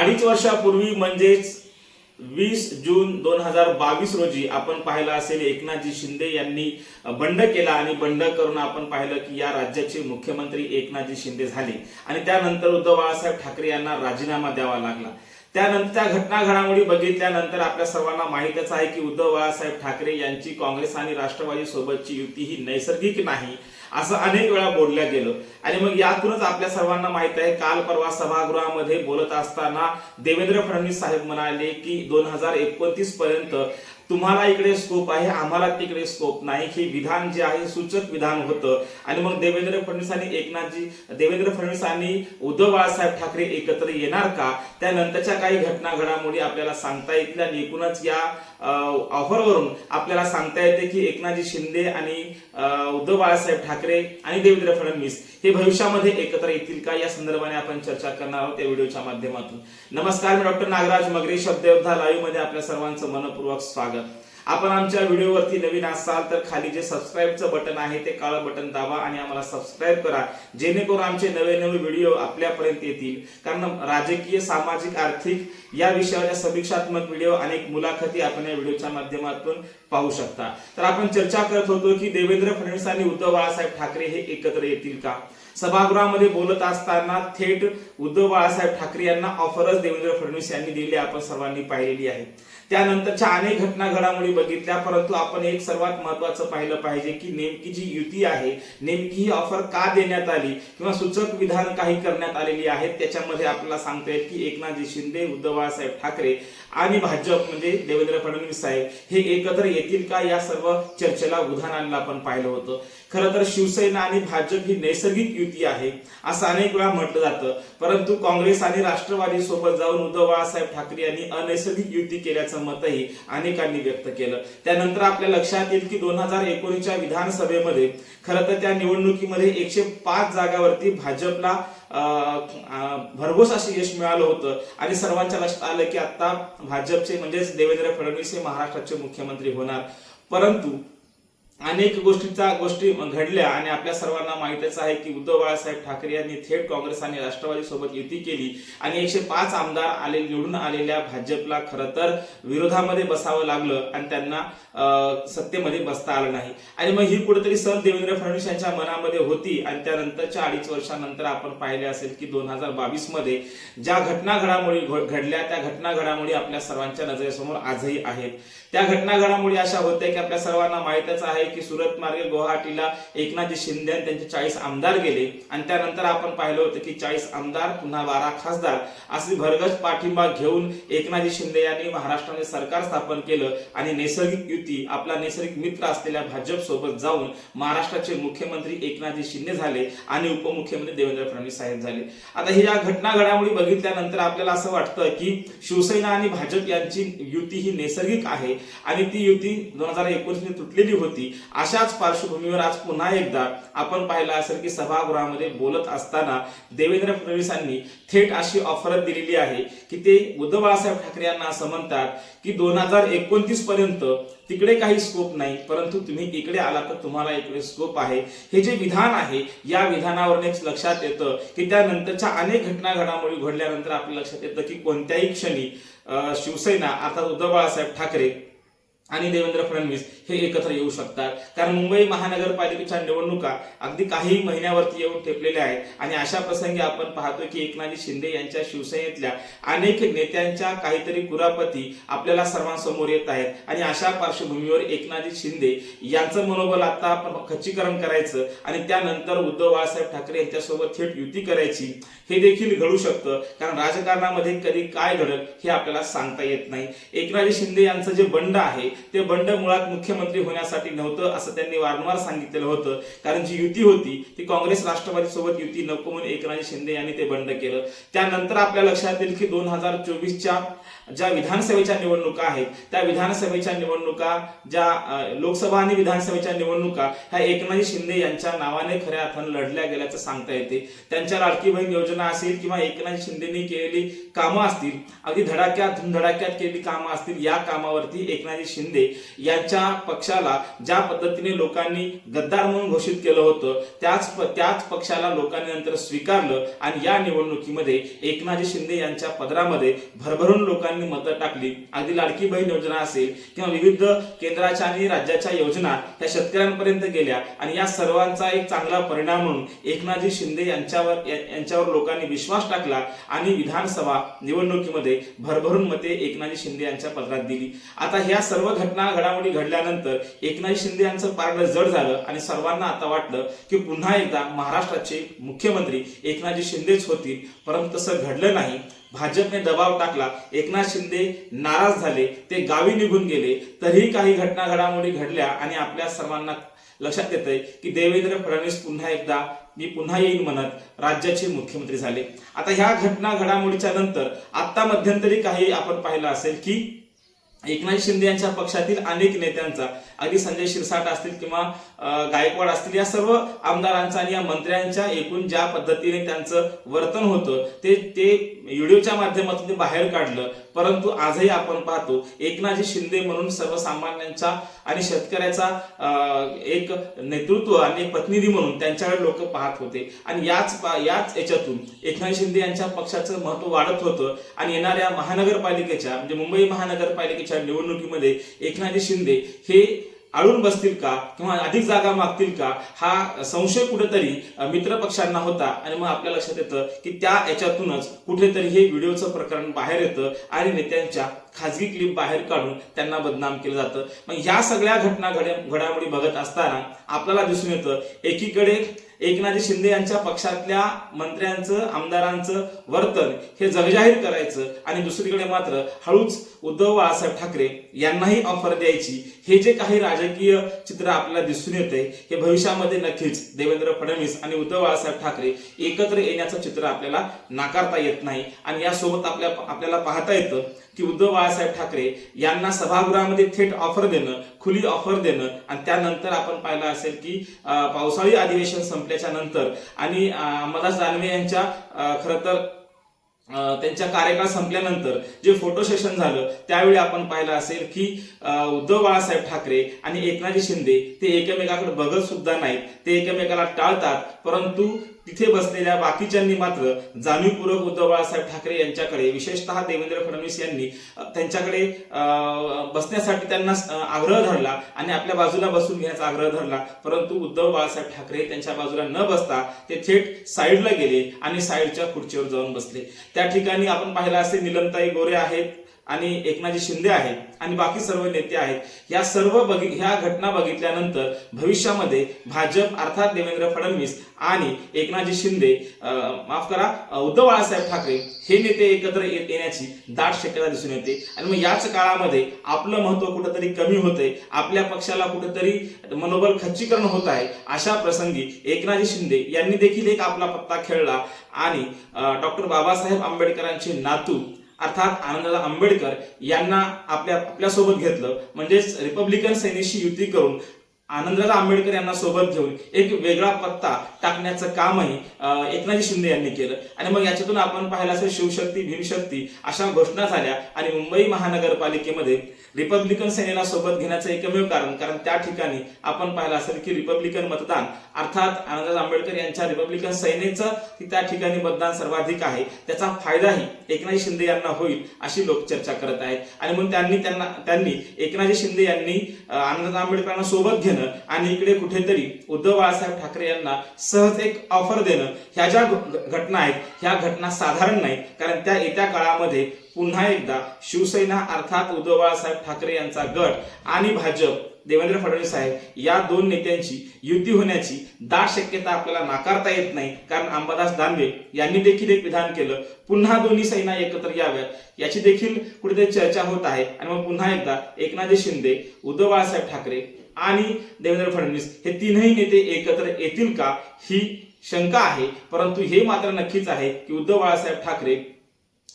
अडीच वर्षापूर्वी म्हणजेच वीस जून दोन हजार बावीस रोजी आपण पाहिलं असेल एकनाथजी शिंदे यांनी बंड केला आणि बंड करून आपण पाहिलं की या राज्याचे मुख्यमंत्री एकनाथजी शिंदे झाले. आणि त्यानंतर उद्धव बाळासाहेब ठाकरे यांना राजीनामा द्यावा लागला. त्यानंतर त्या घटना घडामोडी बघितल्यानंतर आपल्या सर्वांना माहितच आहे की उद्धव बाळासाहेब ठाकरे यांची काँग्रेस आणि राष्ट्रवादी सोबतची युती ही नैसर्गिक नाही. असं अनेक वेळा बोलल्या गेलं. आणि मग यातूनच आपल्या सर्वांना माहीत आहे काल परवा सभागृहामध्ये बोलत असताना देवेंद्र फडणवीस साहेब म्हणाले की दोन हजार एकोणतीस पर्यंत तुम्हाला इकडे स्कोप आहे आम्हाला तिकडे स्कोप नाही. हे विधान जे आहे सूचक विधान होतं. आणि मग देवेंद्र फडणवीस आणि एकनाथजी देवेंद्र फडणवीस आणि उद्धव बाळासाहेब ठाकरे एकत्र येणार का? त्यानंतरच्या काही घटना घडामोडी आपल्याला सांगता येतील आणि एकूणच या ऑफरवरून आपल्याला सांगता येते की एकनाथजी शिंदे आणि उद्धव बाळासाहेब ठाकरे आणि देवेंद्र फडणवीस हे भविष्यामध्ये एकत्र येतील का? या संदर्भाने आपण चर्चा करणार आहोत या व्हिडिओच्या माध्यमातून. नमस्कार मी डॉक्टर नागराज मगरे शब्दयोद्धा लाईव्हमध्ये आपल्या सर्वांचं मनपूर्वक स्वागत. आपण आमच्या व्हिडिओवरती नवीन असाल तर खाली जे सबस्क्राईबचं बटन आहे ते काळं बटन दाबा आणि आम्हाला सबस्क्राईब करा. जेणेकरून आमचे नवे नवे व्हिडिओ आपल्यापर्यंत येतील. कारण राजकीय सामाजिक आर्थिक या विषयाच्या समीक्षात्मक व्हिडिओ अनेक मुलाखती आपण या व्हिडिओच्या माध्यमातून पाहू शकता. तर आपण चर्चा करत होतो की देवेंद्र फडणवीस आणि उद्धव बाळासाहेब ठाकरे हे एकत्र येतील का? सभागृहामध्ये बोलत असताना थेट उद्धव बाळासाहेब ठाकरे यांना ऑफरच देवेंद्र फडणवीस यांनी दिली आपण सर्वांनी पाहिलेली आहे. त्यानंतरच्या अनेक घटना घडामोडी बघितल्या परंतु आपण एक सर्वात महत्वाचं पाहिलं पाहिजे की नेमकी जी युती आहे नेमकी ही ऑफर का देण्यात आली किंवा सूचक विधान काही करण्यात आलेली आहेत त्याच्यामध्ये आपल्याला सांगता येईल की एकनाथजी शिंदे उद्धव बाळासाहेब ठाकरे आणि भाजप म्हणजे देवेंद्र फडणवीस साहेब हे एकत्र येतील का या सर्व चर्चेला उदाहरणाला आपण पाहिलं होतं. खरं तर शिवसेना आणि भाजप ही नैसर्गिक युती आहे असं अनेक वेळा म्हटलं जातं. परंतु काँग्रेस आणि राष्ट्रवादी सोबत जाऊन उद्धव बाळासाहेब ठाकरे यांनी अनैसर्गिक युती केल्याचं मतही अनेकांनी व्यक्त केलं. त्यानंतर आपल्या लक्षात येईल की दोन हजार एकोणीसच्या विधानसभेमध्ये खरं तर त्या निवडणुकीमध्ये एकशे पाच जागावरती भाजपला भरघोस असे यश मिळालं होतं. आणि सर्वांच्या लक्षात आलं की आता भाजपचे म्हणजेच देवेंद्र फडणवीस हे महाराष्ट्राचे मुख्यमंत्री होणार. परंतु अनेक गोष्टींचा गोष्टी घडल्या आणि आपल्या सर्वांना माहितच आहे की उद्धव बाळासाहेब ठाकरे यांनी थेट काँग्रेस आणि राष्ट्रवादी सोबत युती केली आणि एकशे पाच आमदार आले निवडून आलेल्या भाजपला खरं तर विरोधामध्ये बसावं लागलं आणि त्यांना सत्तेमध्ये बसता आलं नाही. आणि मग ही कुठेतरी सन देवेंद्र फडणवीस यांच्या मनामध्ये होती आणि त्यानंतरच्या अडीच वर्षानंतर आपण पाहिले असेल की दोन हजार बावीसमध्ये ज्या घटना घडामोडी घडल्या त्या घटना घडामोडी आपल्या सर्वांच्या नजरेसमोर आजही आहेत. त्या घटना घडामोडी अशा होत्या की आपल्या सर्वांना माहितच आहे की सुरत मार्गे गुवाहाटीला एकनाथजी शिंदे आणि त्यांचे चाळीस आमदार गेले. आणि त्यानंतर आपण पाहिलं होतं की चाळीस आमदार पुन्हा बारा खासदार. असे भरगस पाठिंबा घेऊन एकनाथजी शिंदे यांनी महाराष्ट्रामध्ये सरकार स्थापन केलं आणि नैसर्गिक युती आपला नैसर्गिक मित्र असलेल्या भाजप सोबत जाऊन महाराष्ट्राचे मुख्यमंत्री एकनाथजी शिंदे झाले आणि उपमुख्यमंत्री देवेंद्र फडणवीस साहेब झाले. आता ही या घटना घडामोडी बघितल्यानंतर आपल्याला असं वाटतं की शिवसेना आणि भाजप यांची युती ही नैसर्गिक आहे. आणि ती युती दोन हजार एकोणीसमध्ये तुटलेली होती. अशाच पार्श्वभूमीवर आज पुन्हा एकदा आपण पाहिलं असेल की सभागृहामध्ये बोलत असताना देवेंद्र फडणवीसांनी थेट अशी ऑफर दिलेली आहे की ते उद्धव बाळासाहेब ठाकरे यांना असं म्हणतात की दोन हजार एकोणतीस पर्यंत तिकडे काही स्कोप नाही परंतु तुम्ही इकडे आला तर तुम्हाला इकडे स्कोप आहे. हे जे विधान आहे या विधानावरूनच लक्षात येतं की त्यानंतरच्या अनेक घटना घडामोडी घडल्यानंतर आपल्या लक्षात येतं की कोणत्याही क्षणी शिवसेना अर्थात उद्धव बाळासाहेब ठाकरे आणि देवेंद्र फडणवीस हे एकत्र येऊ शकतात. कारण मुंबई महानगरपालिकेच्या निवडणुका अगदी काही महिन्यावरती येऊन ठेपलेल्या आहेत. आणि अशा प्रसंगी आपण पाहतो की एकनाथजी शिंदे यांच्या शिवसेनेतल्या अनेक नेत्यांच्या काहीतरी कुरापती आपल्याला सर्वांसमोर येत आहेत. आणि अशा पार्श्वभूमीवर एकनाथजी शिंदे यांचं मनोबल आता आपण खच्चीकरण करायचं आणि त्यानंतर उद्धव बाळासाहेब ठाकरे यांच्यासोबत थेट युती करायची हे देखील घडू शकतं. कारण राजकारणामध्ये कधी काय घडल हे आपल्याला सांगता येत नाही. एकनाथजी शिंदे यांचं जे बंड आहे ते बंड मुळात मुख्यमंत्री होण्यासाठी नव्हतं असं त्यांनी वारंवार सांगितलेलं होतं. कारण जी युती होती ती काँग्रेस राष्ट्रवादी सोबत युती नको म्हणून एकनाथ शिंदे यांनी ते बंड केलं. त्यानंतर आपल्या लक्षात येईल की दोन हजार चोवीसच्या ज्या विधानसभेच्या निवडणुका आहेत त्या विधानसभेच्या निवडणुका ज्या लोकसभा आणि विधानसभेच्या निवडणुका ह्या एकनाथ शिंदे यांच्या नावाने खऱ्या अर्थानं लढल्या गेल्याचं सांगता येते. त्यांच्या लाडकी बहीण योजना असेल किंवा एकनाथ शिंदेनी केलेली कामं असतील अगदी धडाक्यात धुमधडाक्यात केलेली कामं असतील या कामावरती एकनाथ शिंदे शिंदे यांच्या पक्षाला ज्या पद्धतीने लोकांनी गद्दार म्हणून घोषित केलं होतं त्याच त्याच पक्षाला लोकांनी नंतर स्वीकारलं आणि या निवडणुकीमध्ये एकनाथ शिंदे यांच्या पदरामध्ये भरभरून लोकांनी मतं टाकली. अगदी लाडकी बहीण योजना असेल किंवा विविध केंद्राच्या आणि राज्याच्या योजना त्या शेतकऱ्यांपर्यंत गेल्या आणि या सर्वांचा एक चांगला परिणाम म्हणून एकनाथजी शिंदे यांच्यावर यांच्यावर लोकांनी विश्वास टाकला आणि विधानसभा निवडणुकीमध्ये भरभरून मते एकनाथजी शिंदे यांच्या पदरात दिली. आता ह्या सर्व घटना घडामोडी घडल्यानंतर एकनाथ शिंदे यांचं पारडं जड झालं आणि सर्वांना आता वाटलं की पुन्हा एकदा महाराष्ट्राचे मुख्यमंत्री एकनाथजी शिंदेच होतील. परंतु तसं घडलं नाही. भाजपने दबाव टाकला. एकनाथ शिंदे नाराज झाले. ते गावी निघून गेले. तरीही काही घटना घडामोडी घडल्या आणि आपल्या सर्वांना लक्षात येतंय की देवेंद्र फडणवीस पुन्हा एकदा मी पुन्हा येईन म्हणत राज्याचे मुख्यमंत्री झाले. आता ह्या घटना घडामोडीच्या नंतर आता मध्यंतरी काही आपण पाहिलं असेल की एकनाथ शिंदे यांच्या पक्षातील अनेक नेत्यांचा अगदी संजय शिरसाट असतील किंवा गायकवाड असतील या सर्व आमदारांचा आणि या मंत्र्यांच्या एकूण ज्या पद्धतीने त्यांचं वर्तन होतं ते ते व्हिडिओच्या माध्यमातून ते बाहेर काढलं. परंतु आजही आपण पाहतो एकनाथजी शिंदे म्हणून सर्वसामान्यांचा आणि शेतकऱ्याचा एक नेतृत्व आणि प्रतिनिधी म्हणून त्यांच्याकडे लोक पाहत होते. आणि याच पा- याच याच्यातून एकनाथ शिंदे यांच्या पक्षाचं महत्त्व वाढत होतं आणि येणाऱ्या महानगरपालिकेच्या म्हणजे मुंबई महानगरपालिकेच्या निवडणुकीमध्ये एकनाथजी शिंदे हे आळून बसतील का? किंवा अधिक जागा मागतील का? हा संशय कुठेतरी मित्रपक्षांना मित्र पक्षांना होता. आणि मग आपल्या लक्षात येतं की त्या याच्यातूनच कुठेतरी हे व्हिडिओचं प्रकरण बाहेर येतं आणि नेत्यांच्या खाजगी क्लिप बाहेर काढून त्यांना बदनाम केलं जातं. मग या सगळ्या घटना घड घडामोडी बघत असताना आपल्याला दिसून येतं एकीकडे एकनाथ शिंदे यांच्या पक्षातल्या मंत्र्यांचं आमदारांचं वर्तन हे जगजाहीर करायचं आणि दुसरीकडे मात्र हळूच उद्धव बाळासाहेब ठाकरे यांनाही ऑफर द्यायची. हे जे काही राजकीय चित्र आपल्याला दिसून येते हे भविष्यामध्ये नक्कीच देवेंद्र फडणवीस आणि उद्धव बाळासाहेब ठाकरे एकत्र येण्याचं चित्र आपल्याला नाकारता येत नाही. आणि यासोबत आपल्या आपल्याला पाहता येतं की उद्धव बाळासाहेब ठाकरे यांना सभागृहामध्ये थेट ऑफर देणं खुली ऑफर देणं आणि त्यानंतर आपण पाहिलं असेल की पावसाळी अधिवेशन संपल्याच्या नंतर आणि मला जानवे यांच्या खरं तर त्यांच्या कार्यकाळ संपल्यानंतर जे फोटो सेशन झालं त्यावेळी आपण पाहिलं असेल की उद्धव बाळासाहेब ठाकरे आणि एकनाथजी शिंदे ते एकमेकाकडे बघत सुद्धा नाहीत. ते एकमेकाला टाळतात परंतु तिथे बसलेल्या बाकीच्यांनी मात्र जाणीवपूर्वक उद्धव बाळासाहेब ठाकरे यांच्याकडे विशेषतः देवेंद्र फडणवीस यांनी त्यांच्याकडे बसण्यासाठी त्यांना आग्रह धरला आणि आपल्या बाजूला बसून घेण्याचा आग्रह धरला. परंतु उद्धव बाळासाहेब ठाकरे त्यांच्या बाजूला न बसता ते थेट साईडला गेले आणि साईडच्या खुर्चीवर जाऊन बसले. त्या ठिकाणी आपण पाहिलं असेल निलमताई गोरे आहेत आणि एकनाथजी शिंदे आहेत आणि बाकी सर्व नेते आहेत. या सर्व बघि ह्या घटना बघितल्यानंतर भविष्यामध्ये भाजप अर्थात देवेंद्र फडणवीस आणि एकनाथजी शिंदे माफ करा उद्धव बाळासाहेब ठाकरे हे नेते एकत्र ये- येण्याची दाट शक्यता दिसून येते. आणि मग याच काळामध्ये आपलं महत्त्व कुठंतरी कमी होतंय आपल्या पक्षाला कुठंतरी मनोबल खच्चीकरण होत आहे अशा प्रसंगी एकनाथजी शिंदे यांनी देखील एक आपला पत्ता खेळला आणि डॉक्टर बाबासाहेब आंबेडकरांचे नातू अर्थात आनंददादा आंबेडकर यांना आपल्या आपल्यासोबत घेतलं. म्हणजेच रिपब्लिकन सैनिकशी युती करून आनंदराज आंबेडकर यांना सोबत घेऊन एक वेगळा पत्ता टाकण्याचं कामही एकनाथ एकनाथजी शिंदे यांनी केलं. आणि मग याच्यातून आपण पाहिलं असेल शिवशक्ती भीमशक्ती अशा घोषणा झाल्या. आणि मुंबई महानगरपालिकेमध्ये रिपब्लिकन सेनेला सोबत घेण्याचं एकमेव कारण कारण त्या ठिकाणी आपण पाहिलं असेल की रिपब्लिकन मतदान अर्थात आनंदराज आंबेडकर यांच्या रिपब्लिकन सेनेचं त्या ठिकाणी मतदान सर्वाधिक आहे. त्याचा फायदाही एकनाथजी शिंदे यांना होईल अशी लोक चर्चा करत आहेत. आणि म्हणून त्यांनी त्यांना त्यांनी एकनाथजी शिंदे यांनी आनंदराज आंबेडकरांना सोबत घेणं आणि इकडे कुठेतरी उद्धव बाळासाहेब ठाकरे यांना सहज एक ऑफर देणं ह्या ज्या घटना आहेत ह्या घटना साधारण नाहीत कारण त्या येत्या काळामध्ये पुन्हा एकदा शिवसेना अर्थात उद्धव बाळासाहेब ठाकरे यांचा गट आणि भाजप देवेंद्र फडणवीस साहेब या दोन नेत्यांची युती होण्याची दाट शक्यता आपल्याला नाकारता येत नाही. कारण अंबादास दानवे यांनी देखील एक विधान केलं. पुन्हा दोन्ही सैना एकत्र याव्यात. याची देखील कुठेतरी चर्चा होत आहे. आणि मग पुन्हा एकदा एकनाथ शिंदे उद्धव बाळासाहेब ठाकरे आणि देवेंद्र फडणवीस हे तीनही नेते एकत्र येतील का? ही शंका आहे. परंतु हे मात्र नक्कीच आहे की उद्धव बाळासाहेब ठाकरे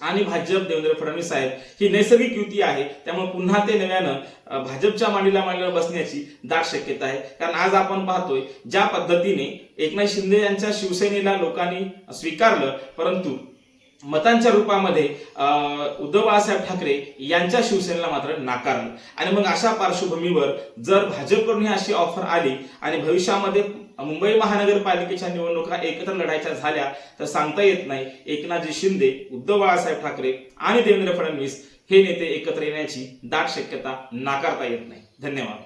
आणि भाजप देवेंद्र फडणवीस साहेब ही नैसर्गिक युती आहे. त्यामुळे पुन्हा ते नव्यानं भाजपच्या मांडीला मांडीला बसण्याची दाट शक्यता आहे. कारण आज आपण पाहतोय ज्या पद्धतीने एकनाथ शिंदे यांच्या शिवसेनेला लोकांनी स्वीकारलं परंतु मतांच्या रूपामध्ये उद्धव बाळासाहेब ठाकरे यांच्या शिवसेनेला मात्र नाकारलं आणि मग अशा पार्श्वभूमीवर जर भाजपकडून ही अशी ऑफर आली आणि भविष्यामध्ये मुंबई महानगरपालिकेच्या निवडणुका एकत्र लढायच्या झाल्या तर सांगता येत नाही एकनाथजी शिंदे उद्धव बाळासाहेब ठाकरे आणि देवेंद्र फडणवीस हे नेते एकत्र येण्याची दाट शक्यता नाकारता येत नाही. धन्यवाद.